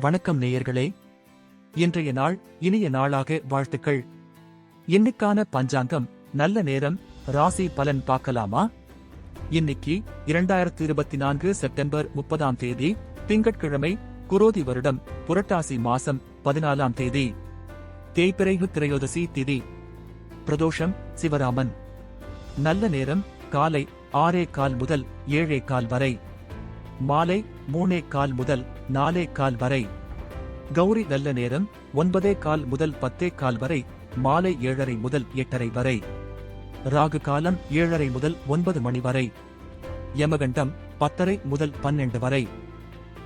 வணக்கம் நேயர்களே. இன்றைய நாள் இனிய நாளாக வாழ்த்துக்கள். இன்னைக்கான பஞ்சாங்கம் நல்ல நேரம் ராசி பலன் பார்க்கலாமா? இன்னைக்கு இரண்டாயிரத்தி இருபத்தி நான்கு செப்டம்பர் முப்பதாம் தேதி திங்கட்கிழமை குரோதி வருடம் புரட்டாசி மாசம் பதினாலாம் தேதி. தேய்பிரைவு திரையோதசி திதி. பிரதோஷம் சிவராமன். நல்ல நேரம் காலை ஆறே கால் முதல் ஏழே கால் வரை. மாலை மூணே கால் முதல் நாலே கால் வரை. கௌரி நல்ல நேரம் ஒன்பதே கால் முதல் பத்தே கால் வரை மாலை ஏழரை முதல் எட்டரை வரை. ராகு காலம் ஏழரை முதல் ஒன்பது மணி வரை. யமகண்டம் பத்தரை முதல் பன்னெண்டு வரை.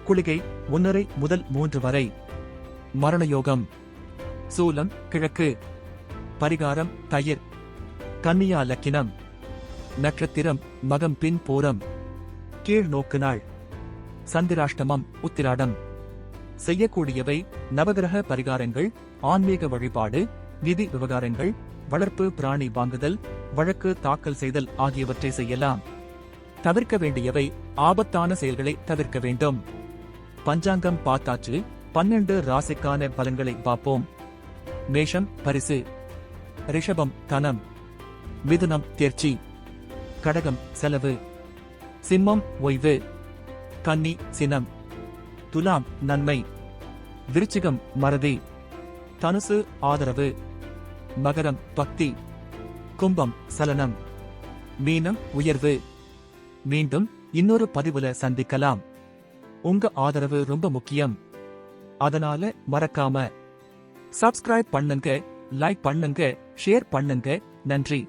குளிகை ஒன்னரை முதல் மூன்று வரை. மரணயோகம். சூலம் கிழக்கு. பரிகாரம் தயிர். கன்னியா லக்கினம். நட்சத்திரம் மகம் பின் பூரம். கீழ் நோக்கு நாள். சந்திராஷ்டமம் உத்திராடம். செய்யக்கூடியவை நவகிரக பரிகாரங்கள் ஆன்மீக வழிபாடு நிதி விவகாரங்கள் வளர்ப்பு பிராணி வாங்குதல் வழக்கு தாக்கல் செய்தல் ஆகியவற்றை செய்யலாம். தவிர்க்க வேண்டியவை ஆபத்தான செயல்களை தவிர்க்க வேண்டும். பஞ்சாங்கம் பார்த்தாச்சு பன்னெண்டு ராசிக்கான பலன்களை பார்ப்போம். மேஷம் பரிசு. ரிஷபம் தனம். மிதுனம் தேர்ச்சி. கடகம் செலவு. சிம்மம் ஓய்வு. கன்னி சினம் துலாம் நன்மை விருச்சிகம் மறதி தனுசு ஆதரவு மகரம் பக்தி கும்பம் சலனம் மீனம் உயர்வு. மீண்டும் இன்னொரு பதிவுல சந்திக்கலாம். உங்க ஆதரவு ரொம்ப முக்கியம். அதனால மறக்காம சப்ஸ்கிரைப் பண்ணுங்க லைக் பண்ணுங்க ஷேர் பண்ணுங்க. நன்றி.